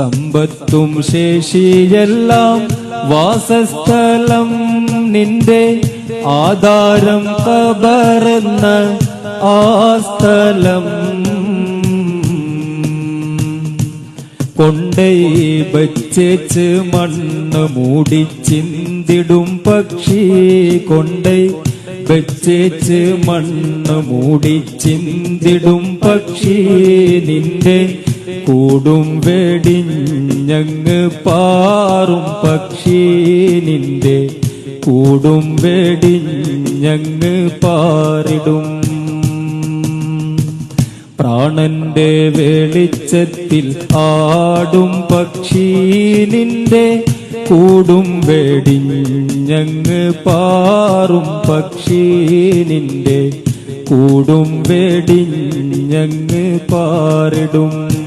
സമ്പത്തും ശേഷിയെല്ലാം വാസസ്ഥലം നിന്റെ ആധാരം കബറെന്ന ആ സ്ഥലം. കൊണ്ടേ വച്ചേച്ച് മണ്ണ് മൂടി ചിന്തിടും പക്ഷി. കൊണ്ടേ വച്ചേച്ച് മണ്ണ് മൂടി ചിന്തിടും പക്ഷി. നിന്റെ കൂടും വെടിഞ്ഞങ്ങ് പാറും പക്ഷി നിന്റെ. കൂടും വെടിഞ്ഞങ്ങ് പാറിടും. പ്രാണന്റെ വെളിച്ചത്തിൽ ആടും പക്ഷി നിന്റെ. കൂടും വെടിഞ്ഞങ്ങ് പാറും പക്ഷി നിന്റെ. കൂടും വെടിഞ്ഞങ്ങ് പാറിടും.